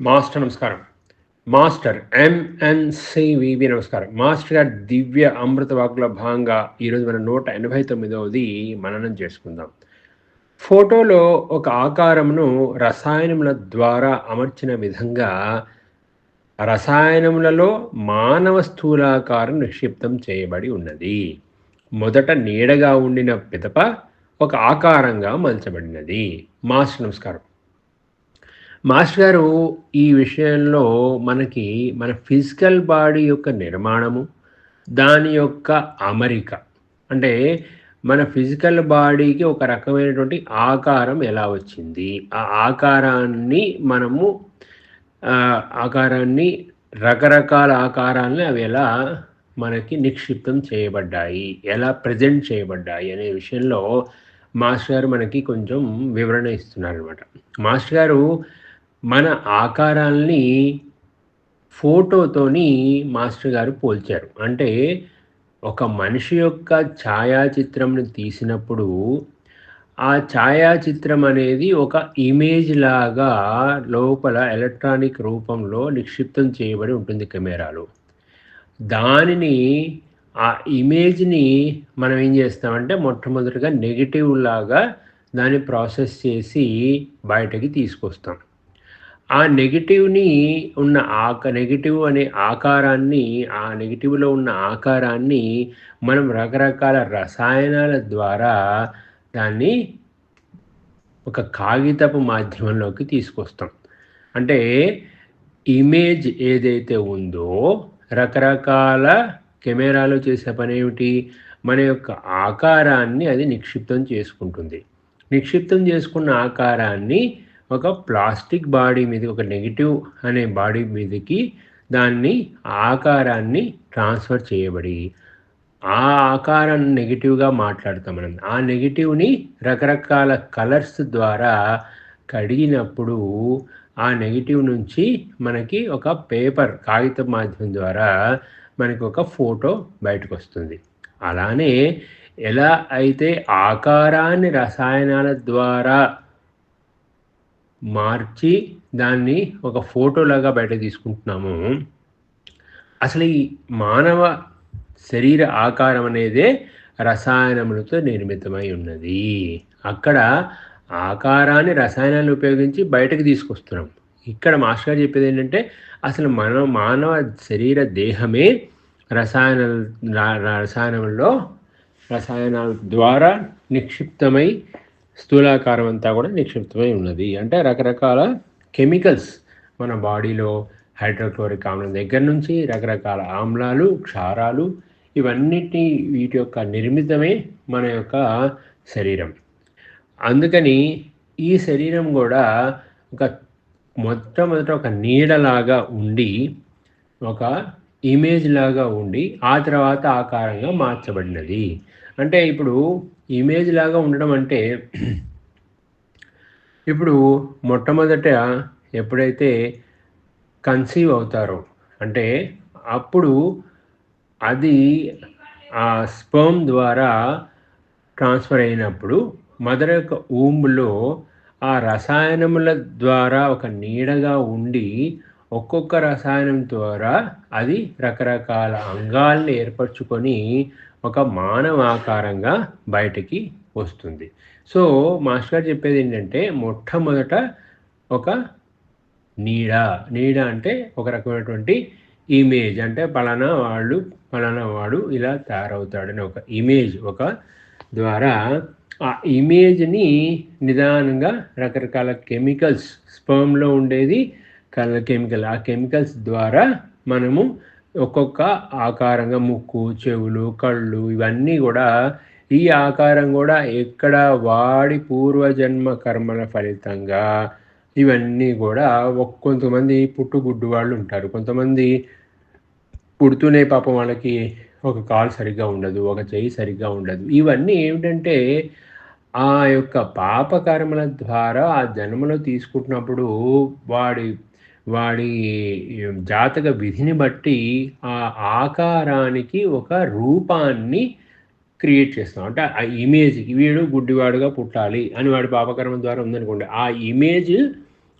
Master నమస్కారం. Master ఎంఎన్సివిబి నమస్కారం. Master గారి దివ్య అమృత వాకుల భాగంగా ఈరోజు మన నూట ఎనభై తొమ్మిదవది మననం చేసుకుందాం. ఫోటోలో ఒక ఆకారమును రసాయనముల ద్వారా అమర్చిన విధంగా రసాయనములలో మానవ స్థూలాకారం నిక్షిప్తం చేయబడి ఉన్నది. మొదట నీడగా ఉండిన పిదప ఒక ఆకారంగా మలచబడినది. మాస్టర్ నమస్కారం. మాస్టర్ గారు ఈ విషయంలో మనకి మన ఫిజికల్ బాడీ యొక్క నిర్మాణము దాని యొక్క అమరిక. అంటే మన ఫిజికల్ బాడీకి ఒక రకమైనటువంటి ఆకారం ఎలా వచ్చింది? ఆ ఆకారాన్ని మనము ఆకారాన్ని రకరకాల ఆకారాలని అవి ఎలా మనకి నిక్షిప్తం చేయబడ్డాయి? ఎలా ప్రజెంట్ చేయబడ్డాయి? అనే విషయంలో మాస్టర్ గారు మనకి కొంచెం వివరణ ఇస్తున్నారు అనమాట మాస్టర్ గారు మన ఆకారాల్ని ఫోటోతోని మాస్టర్ గారు పోల్చారు. అంటే ఒక మనిషి యొక్క ఛాయాచిత్రంని తీసినప్పుడు ఆ ఛాయాచిత్రం అనేది ఒక ఇమేజ్ లాగా లోపల ఎలక్ట్రానిక్ రూపంలో నిక్షిప్తం చేయబడి ఉంటుంది కెమెరాలో. దానిని ఆ ఇమేజ్ని మనం ఏం చేస్తామంటే మొట్టమొదటిగా నెగిటివ్ లాగా దాన్ని ప్రాసెస్ చేసి బయటకి తీసుకొస్తాం. ఆ నెగిటివ్ని ఉన్న ఆక నెగిటివ్ అనే ఆకారాన్ని ఆ నెగిటివ్లో ఉన్న ఆకారాన్ని మనం రకరకాల రసాయనాల ద్వారా దాన్ని ఒక కాగితపు మాధ్యమంలోకి తీసుకొస్తాం. అంటే ఇమేజ్ ఏదైతే ఉందో రకరకాల కెమెరాలు చేసే పని ఏమిటి? మన యొక్క ఆకారాన్ని అది నిక్షిప్తం చేసుకుంటుంది. నిక్షిప్తం చేసుకున్న ఆకారాన్ని ఒక ప్లాస్టిక్ బాడీ మీద ఒక నెగిటివ్ అనే బాడీ మీదకి దాన్ని ఆకారాన్ని ట్రాన్స్ఫర్ చేయబడి ఆ ఆకారాన్ని నెగిటివ్గా మాట్లాడతాం మనం. ఆ నెగిటివ్ని రకరకాల కలర్స్ ద్వారా కడిగినప్పుడు ఆ నెగిటివ్ నుంచి మనకి ఒక పేపర్ కాగిత మాధ్యమం ద్వారా మనకి ఒక ఫోటో బయటకు వస్తుంది అలానే ఎలా అయితే ఆకారాన్ని రసాయనాల ద్వారా మార్చి దాన్ని ఒక ఫోటోలాగా బయట తీసుకుంటున్నాము. అసలు ఈ మానవ శరీర ఆకారం అనేదే రసాయనములతో నిర్మితమై ఉన్నది. అక్కడ ఆకారాన్ని రసాయనాలు ఉపయోగించి బయటకు తీసుకొస్తున్నాం. ఇక్కడ మాస్టర్ గారు చెప్పేది ఏంటంటే అసలు మన మానవ శరీర దేహమే రసాయన రసాయనంలో రసాయనాల ద్వారా నిక్షిప్తమై స్థూలాకారం అంతా కూడా నిక్షిప్తమై ఉన్నది. అంటే రకరకాల కెమికల్స్ మన బాడీలో హైడ్రోక్లోరిక్ ఆమ్లం దగ్గర నుంచి రకరకాల ఆమ్లాలు క్షారాలు ఇవన్నిటి వీటి యొక్క నిర్మితమే మన యొక్క శరీరం. అందుకని ఈ శరీరం కూడా ఒక మొట్టమొదట ఒక నీడలాగా ఉండి ఒక ఇమేజ్ లాగా ఉండి ఆ తర్వాత ఆకారంగా మార్చబడినది. అంటే ఇప్పుడు ఇమేజ్ లాగా ఉండడం అంటే ఇప్పుడు మొట్టమొదట ఎప్పుడైతే కన్సీవ్ అవుతారో అంటే అప్పుడు అది ఆ స్పర్మ్ ద్వారా ట్రాన్స్ఫర్ అయినప్పుడు మదర్ యొక్క ఊంబులో ఆ రసాయనముల ద్వారా ఒక నీడగా ఉండి ఒక్కొక్క రసాయనం ద్వారా అది రకరకాల అంగాల్ని ఏర్పరచుకొని ఒక మానవ ఆకారంగా బయటికి వస్తుంది. సో మాస్టర్ గారు చెప్పేది ఏంటంటే మొట్టమొదట ఒక నీడ. నీడ అంటే ఒక రకమైనటువంటి ఇమేజ్ అంటే పలానా వాళ్ళు పలానా వాడు ఇలా తయారవుతాడని ఒక ఇమేజ్ ఒక ద్వారా. ఆ ఇమేజ్ని నిదానంగా రకరకాల కెమికల్స్ స్పర్మ్లో ఉండేది కల కెమికల్ ఆ కెమికల్స్ ద్వారా మనము ఒక్కొక్క ఆకారంగా ముక్కు చెవులు కళ్ళు ఇవన్నీ కూడా ఈ ఆకారం కూడా ఎక్కడ వాడి పూర్వజన్మ కర్మల ఫలితంగా ఇవన్నీ కూడా ఒక్ కొంతమంది పుట్టుగుడ్డు వాళ్ళు ఉంటారు. కొంతమంది పుడుతూనే పాపం వాళ్ళకి ఒక కాలు సరిగ్గా ఉండదు ఒక చెయ్యి సరిగ్గా ఉండదు. ఇవన్నీ ఏమిటంటే ఆ యొక్క పాపకర్మల ద్వారా ఆ జన్మలో తీసుకుంటున్నప్పుడు వాడి వాడి జాతక విధిని బట్టి ఆ ఆకారానికి ఒక రూపాన్ని క్రియేట్ చేస్తాం అంటే ఆ ఇమేజ్ వీడు గుడ్డివాడుగా పుట్టాలి అని వాడి పాపకర్మ ద్వారా ఉందనుకోండి. ఆ ఇమేజ్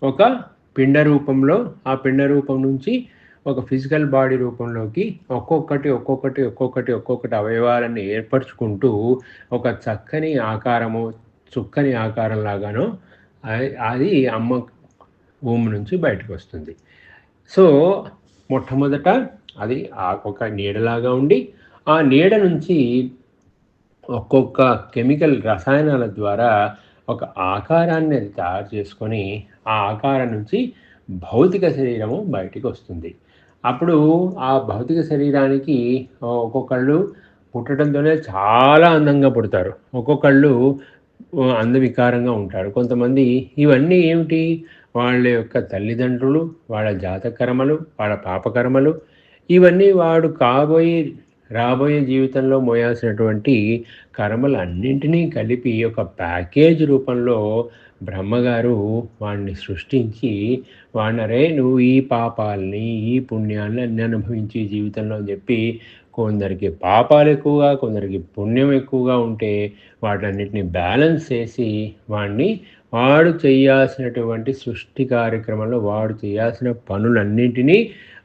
ఒక పిండ రూపంలో ఆ పిండ రూపం నుంచి ఒక ఫిజికల్ బాడీ రూపంలోకి ఒక్కొక్కటి ఒక్కొక్కటి ఒక్కొక్కటి ఒక్కొక్కటి అవయవాలను ఏర్పరచుకుంటూ ఒక చక్కని ఆకారము చుక్కని ఆకారం లాగానో అది- అది అమ్మ భూమి నుంచి బయటకు వస్తుంది. సో మొట్టమొదట అది ఒక నీడలాగా ఉండి ఆ నీడ నుంచి ఒక్కొక్క కెమికల్ రసాయనాల ద్వారా ఒక ఆకారాన్ని అది తయారు చేసుకొని ఆ ఆకారం నుంచి భౌతిక శరీరము బయటికి వస్తుంది. అప్పుడు ఆ భౌతిక శరీరానికి ఒక్కొక్కళ్ళు పుట్టడంతోనే చాలా అందంగా పుడతారు. ఒక్కొక్కళ్ళు అందవికారంగా ఉంటారు. కొంతమంది ఇవన్నీ ఏమిటి? వాళ్ళ యొక్క తల్లిదండ్రులు వాళ్ళ జాతకర్మలు వాళ్ళ పాపకర్మలు ఇవన్నీ వాడు కాబోయే రాబోయే జీవితంలో మోయాల్సినటువంటి కర్మలన్నింటినీ కలిపి ఒక ప్యాకేజ్ రూపంలో బ్రహ్మగారు వాడిని సృష్టించి వాడినరే నువ్వు ఈ పాపాలని ఈ పుణ్యాలని అన్ని అనుభవించి జీవితంలో అని చెప్పి కొందరికి పాపాలు ఎక్కువగా కొందరికి పుణ్యం ఎక్కువగా ఉంటే వాటన్నిటిని బ్యాలెన్స్ చేసి వాడిని వాడు చేయాల్సినటువంటి సృష్టి కార్యక్రమంలో వాడు చేయాల్సిన పనులన్నింటినీ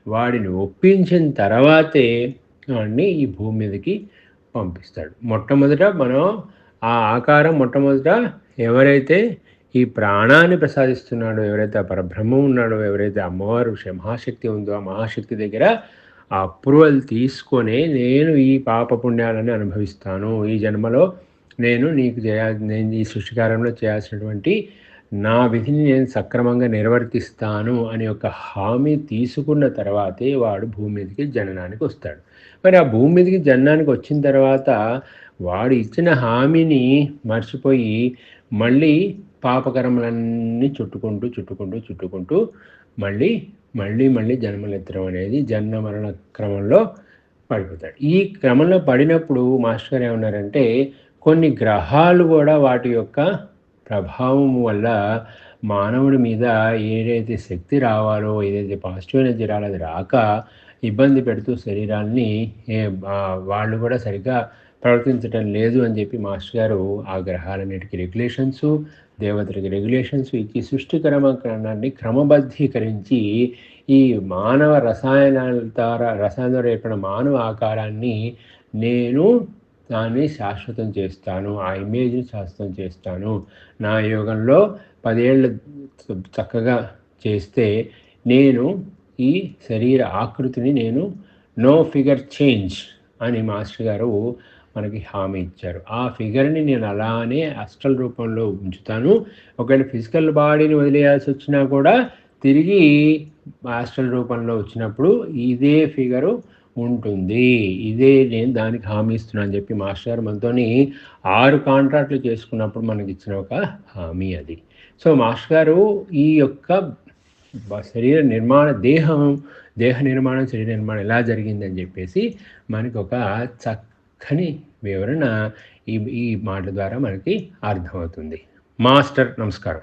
వాడిని ఒప్పించిన తర్వాతే వాడిని ఈ భూమి మీదకి పంపిస్తాడు. మొట్టమొదట మనం ఆ ఆకారం మొట్టమొదట ఎవరైతే ఈ ప్రాణాన్ని ప్రసాదిస్తున్నాడో ఎవరైతే ఆ పరబ్రహ్మం ఉన్నాడో ఎవరైతే అమ్మవారు మహాశక్తి ఉందో ఆ మహాశక్తి దగ్గర ఆ అప్రూవల్ తీసుకొని నేను ఈ పాప పుణ్యాలని అనుభవిస్తాను. ఈ జన్మలో నేను నీకు చేయా నేను ఈ సృష్టికారంలో చేయాల్సినటువంటి నా విధిని నేను సక్రమంగా నిర్వర్తిస్తాను అనే ఒక హామీ తీసుకున్న తర్వాతే వాడు భూమి మీదకి జననానికి వస్తాడు. మరి ఆ భూమి మీదకి జననానికి వచ్చిన తర్వాత వాడు ఇచ్చిన హామీని మర్చిపోయి మళ్ళీ పాపకర్మలన్నీ చుట్టుకుంటూ చుట్టుకుంటూ చుట్టుకుంటూ మళ్ళీ మళ్ళీ మళ్ళీ జన్మలెత్తడం అనేది జన్మ మరణ క్రమంలో పడిపోతాడు. ఈ క్రమంలో పడినప్పుడు మాస్టర్ గారు ఏమన్నారంటే కొన్ని గ్రహాలు కూడా వాటి యొక్క ప్రభావం వల్ల మానవుడి మీద ఏదైతే శక్తి రావాలో ఏదైతే పాజిటివ్ ఎనర్జీ రాలో అది రాక ఇబ్బంది పెడుతూ శరీరాన్ని వాళ్ళు కూడా సరిగ్గా ప్రవర్తించడం లేదు అని చెప్పి మాస్టర్ గారు ఆ గ్రహాలన్నిటికీ రెగ్యులేషన్స్ దేవతలకి రెగ్యులేషన్స్ ఇచ్చి సృష్టికరమకరణాన్ని క్రమబద్ధీకరించి ఈ మానవ రసాయనాల ద్వారా రసాయన ద్వారా ఏర్పడిన మానవ ఆకారాన్ని నేను దాన్ని శాశ్వతం చేస్తాను ఆ ఇమేజ్ని శాశ్వతం చేస్తాను. నా యోగంలో పదేళ్ళు చక్కగా చేస్తే నేను ఈ శరీర ఆకృతిని నేను నో ఫిగర్ చేంజ్ అని మాస్టర్ గారు మనకి హామీ ఇచ్చారు ఆ ఫిగర్ని నేను అలానే అస్టల్ రూపంలో ఉంచుతాను. ఒకవేళ ఫిజికల్ బాడీని వదిలేయాల్సి వచ్చినా కూడా తిరిగి హాస్టల్ రూపంలో వచ్చినప్పుడు ఇదే ఫిగరు ఉంటుంది. ఇదే నేను దానికి హామీ ఇస్తున్నా అని చెప్పి మాస్టర్ మనతోని ఆరు కాంట్రాక్ట్లు చేసుకున్నప్పుడు మనకి ఇచ్చిన ఒక హామీ అది. సో మాస్టర్ గారు ఈ యొక్క శరీర నిర్మాణ దేహం దేహ నిర్మాణం శరీర నిర్మాణం ఎలా జరిగిందని చెప్పేసి మనకి ఒక అని వివరణ ఈ ఈ మాట ద్వారా మనకి అర్థమవుతుంది. మాస్టర్ నమస్కారం.